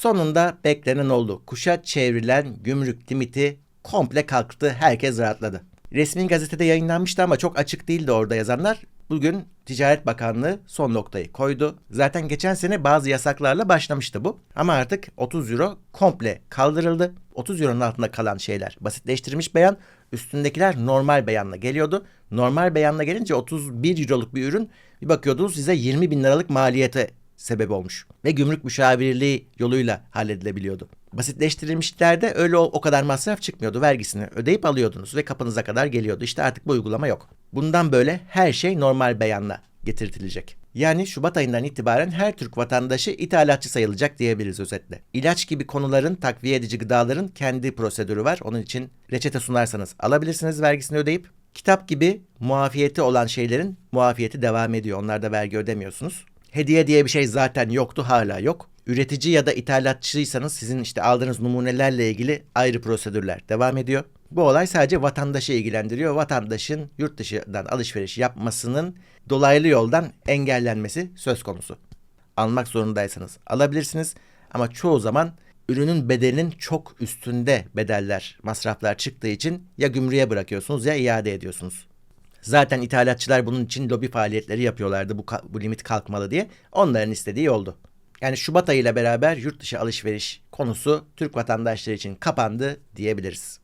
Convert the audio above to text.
Sonunda beklenen oldu. Kuşa çevrilen gümrük limiti komple kalktı. Herkes rahatladı. Resmi gazetede yayınlanmıştı ama çok açık değildi orada yazanlar. Bugün Ticaret Bakanlığı son noktayı koydu. Zaten geçen sene bazı yasaklarla başlamıştı bu. Ama artık 30 euro komple kaldırıldı. 30 euronun altında kalan şeyler basitleştirilmiş beyan, üstündekiler normal beyanla geliyordu. Normal beyanla gelince 31 euroluk bir ürün bir bakıyordunuz size 20 bin liralık maliyete sebep olmuş. Ve gümrük müşavirliği yoluyla halledilebiliyordu. Basitleştirilmişlerde öyle o, o kadar masraf çıkmıyordu. Vergisini ödeyip alıyordunuz ve kapınıza kadar geliyordu. İşte artık bu uygulama yok. Bundan böyle her şey normal beyanla getirtilecek. Yani Şubat ayından itibaren her Türk vatandaşı ithalatçı sayılacak diyebiliriz özetle. İlaç gibi konuların, takviye edici gıdaların kendi prosedürü var. Onun için reçete sunarsanız alabilirsiniz vergisini ödeyip. Kitap gibi muafiyeti olan şeylerin muafiyeti devam ediyor. Onlarda vergi ödemiyorsunuz. Hediye diye bir şey zaten yoktu, hala yok. Üretici ya da ithalatçıysanız sizin işte aldığınız numunelerle ilgili ayrı prosedürler devam ediyor. Bu olay sadece vatandaşı ilgilendiriyor. Vatandaşın yurt dışından alışveriş yapmasının dolaylı yoldan engellenmesi söz konusu. Almak zorundaysanız alabilirsiniz ama çoğu zaman ürünün bedelinin çok üstünde bedeller, masraflar çıktığı için ya gümrüğe bırakıyorsunuz ya iade ediyorsunuz. Zaten ithalatçılar bunun için lobi faaliyetleri yapıyorlardı bu, bu limit kalkmalı diye. Onların istediği oldu. Yani Şubat ayıyla beraber yurt dışı alışveriş konusu Türk vatandaşları için kapandı diyebiliriz.